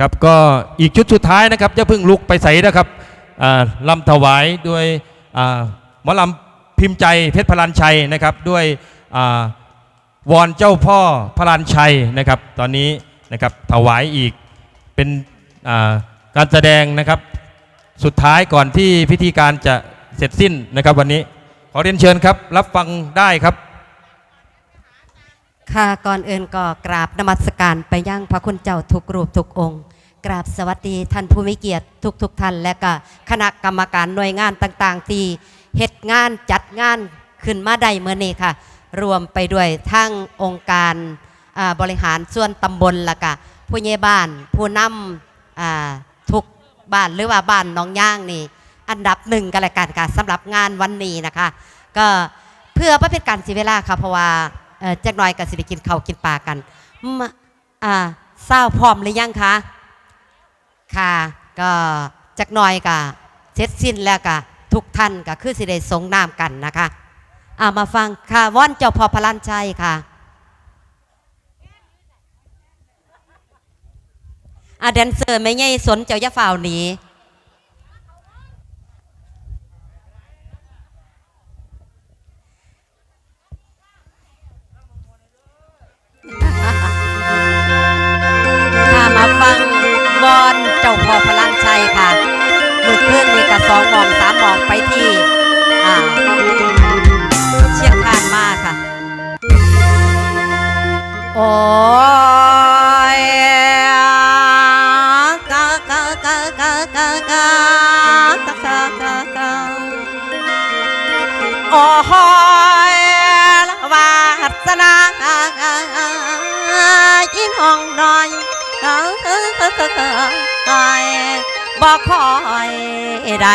ครับก็อีกชุดสุดท้ายนะครับจะเพิ่งลุกไปใส่นะครับอ่าลำถวายด้วยหมอลำพิมพ์ใจเพชรพลันชัยนะครับ ด้วยอวอนเจ้าพ่อพลันชัยนะครับ ตอนนี้นะครับถวายอีกเป็นการแสดงนะครับสุดท้ายก่อนที่พิธีการจะเสร็จสิ้นนะครับ วันนี้ขอเรียนเชิญครับ รับฟังได้ครับ ค่ะก่อนอื่นก็กราบนมัสการไปยังพระคุณเจ้าทุกรูปทุกองค์ กราบสวัสดีท่านผู้มีเกียรติทุกทุกท่าน และก็คณะกรรมการหน่วยงานต่างๆ ที่เหตุงานจัดงานขึ้นมาได้เมื่อนี้ค่ะ รวมไปด้วยทั้งองค์การบริหารส่วนตำบลละก็ผู้ใหญ่บ้านผู้นำทุกบ้านหรือว่าบ้านน้องย่างนี่ อันดับหนึ่งกันละกันค่ะสำหรับงานวันนี้นะคะ ก็เพื่อไม่เป็นการเสียเวลาค่ะเพราะว่า จักหน่อยก็สิได้กินข้าวกินปลากันมอ่าเศร้าพร้อมหรือยังคะ ค่ะ ก็จักหน่อยก็เสร็จสิ้นแล้วก็ทุกท่านก็คือสิได้สงน้ำกันนะคะเอามาฟังค่ะว่อนเจ้าพ่อพลันชัยค่ะอาแดนเซอร์ไม่ใหญ่สนเจ้าอยาฝ่าวหนี องน้อยบอกคอยใด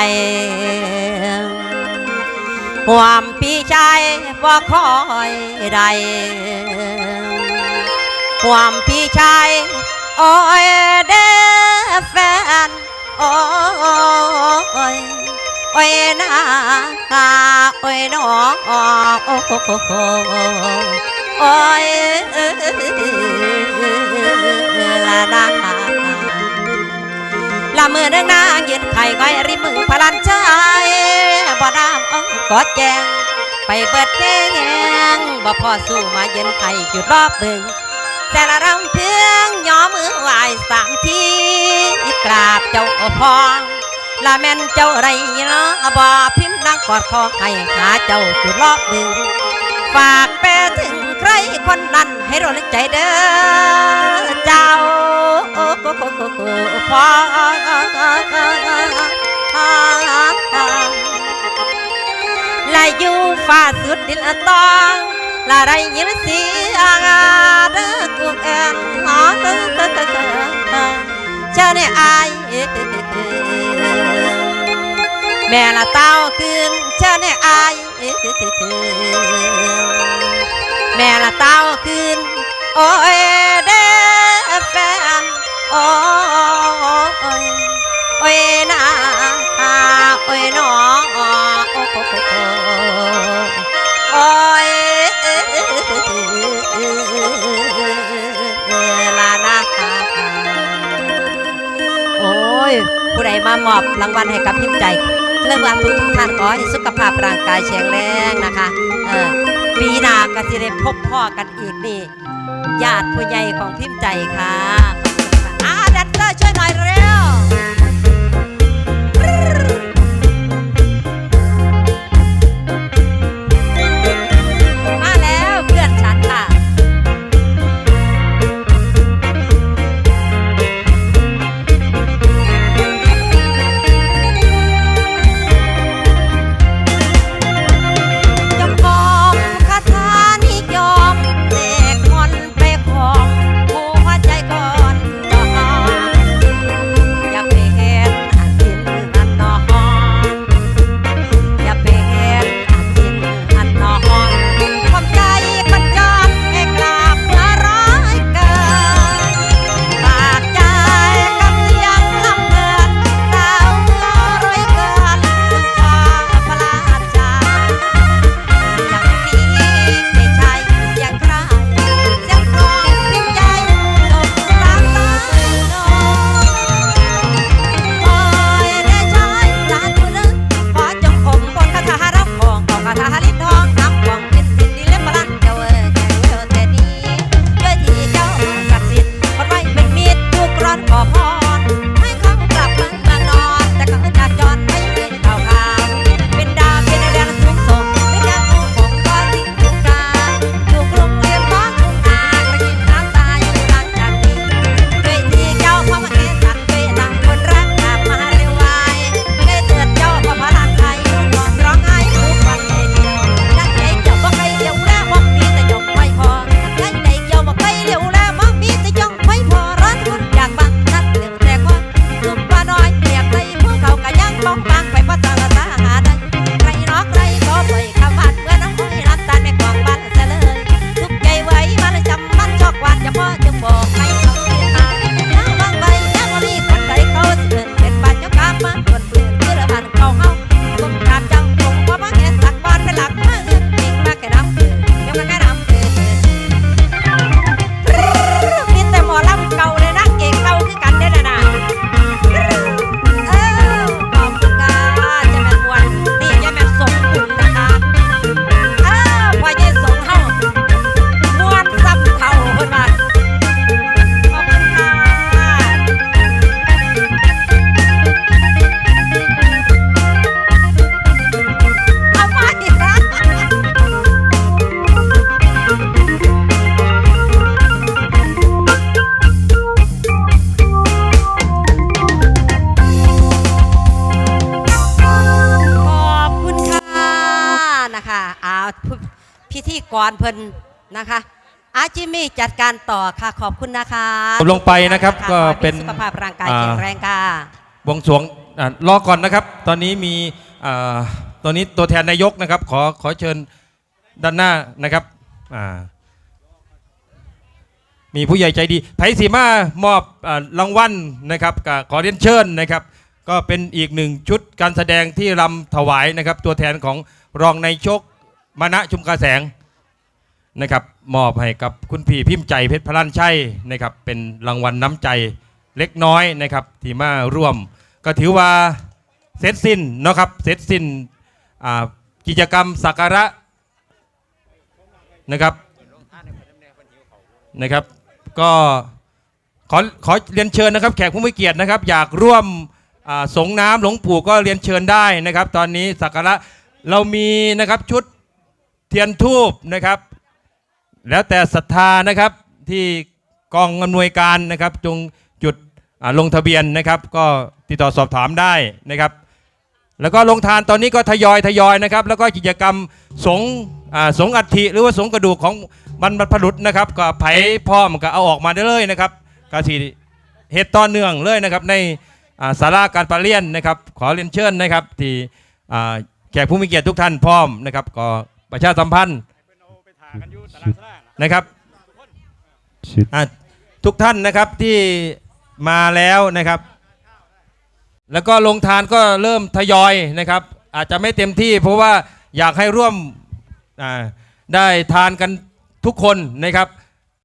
ห่วมพี่ชายบ่คอยใดห่วมพี่ชายโอ้ยเด้อแฟนโอ้ยโอ้ยนาโอ้ยน้องโอ้ย ไข่ไก้ริมมือพลันใจบ่น้ำอ้งกอดแจงไปเบิดแดงบ่พอสู้มาเยืนไข่จุดรอบบึงแต่ละรำเพียงย่อมือไหวสามทีกราบเจ้าพองละแม่นเจ้าไรเนาะบ่พิมพ์นางกอดคอให้หาเจ้าจุดรอบบึงฝากไปถึงใครคนนั้นให้รู้ลึกใจเด้อเจ้าพอและอยู่ฟ้าสุดดินละตองละไรยินเสียงเด้อกูแอนหอเจ้าเนี่ยอ là du pha suốt đến to, là đây những sĩ à đó cuộc em nó cho nên ai mẹ là tao cưng cho nên ai mẹ là tao cưng ôi đê phèn ôi. มามอบรางวัลให้กับพิมใจเรื่องราวทุกทุกท่านขอให้สุขภาพร่างกายแข็งแรงนะคะเออปีหน้าก็จะได้พบพ่อกันอีกนี่ญาติผู้ใหญ่ของพิมพ์ใจค่ะขอบคุณค่ะอาแดนเตอร์ช่วยหน่อยเร็ว พิธีกรเพิ่นนะคะ อาจิมมี่จัดการต่อค่ะขอบคุณนะคะลงไปนะครับก็เป็นขอให้มีสุขภาพร่างกายอ่าแข็งแรงค่ะบวงสรวงอ่ารอก่อนนะครับ ตอนนี้มีอ่าตอนนี้ตัวแทนนายกนะครับ ขอขอเชิญด้านหน้านะครับอ่ามีผู้ใหญ่ใจดีไผ่สีมามอบอารางวัลนะครับก็ขอเรียนเชิญนะครับ ก็เป็นอีกหนึ่งชุดการแสดงที่รำถวายนะครับ ตัวแทนของรองนายชก มณะชุมกาแสงนะครับมอบให้กับคุณพี่พิมพ์ใจเพชรพลันชัยนะครับเป็นรางวัลน้ำใจเล็กน้อยนะครับที่มาร่วม ก็ถือว่าเสร็จสิ้นนะครับเสร็จสิ้นกิจกรรมสักการะนะครับนะครับก็ขอขอเรียนเชิญนะครับแขกผู้มีเกียรตินะครับ อยากร่วมสงน้ำหลวงปู่ก็เรียนเชิญได้นะครับ ตอนนี้สักการะเรามีนะครับชุด เทียนทูบนะครับ แล้วแต่ศรัทธานะครับที่กองอำนวยการนะครับจงจุดลงทะเบียนนะครับ ก็ติดต่อสอบถามได้นะครับ แล้วก็ลงทานตอนนี้ก็ทยอยทยอยนะครับ แล้วก็กิจกรรมสงสงอัฐิหรือว่าสงกระดูกของบรรพบุรุษนะครับ ก็ไผ่พร้อมก็เอาออกมาได้เลยนะครับกสีเหตุต่อเนื่องเลยนะครับในาศาลาการประเรียนนะครับ ขอเรียนเชิญนะครับที่แขกผู้มีเกียรติทุกท่านพร้อมนะครับก็ ประชาสัมพันธ์นะครับชุดอะทุกท่านนะครับที่มาแล้วนะครับ แล้วก็ลงทานก็เริ่มทยอยนะครับ อาจจะไม่เต็มที่เพราะว่าอยากให้ร่วมอ่าได้ทานกันทุกคนนะครับ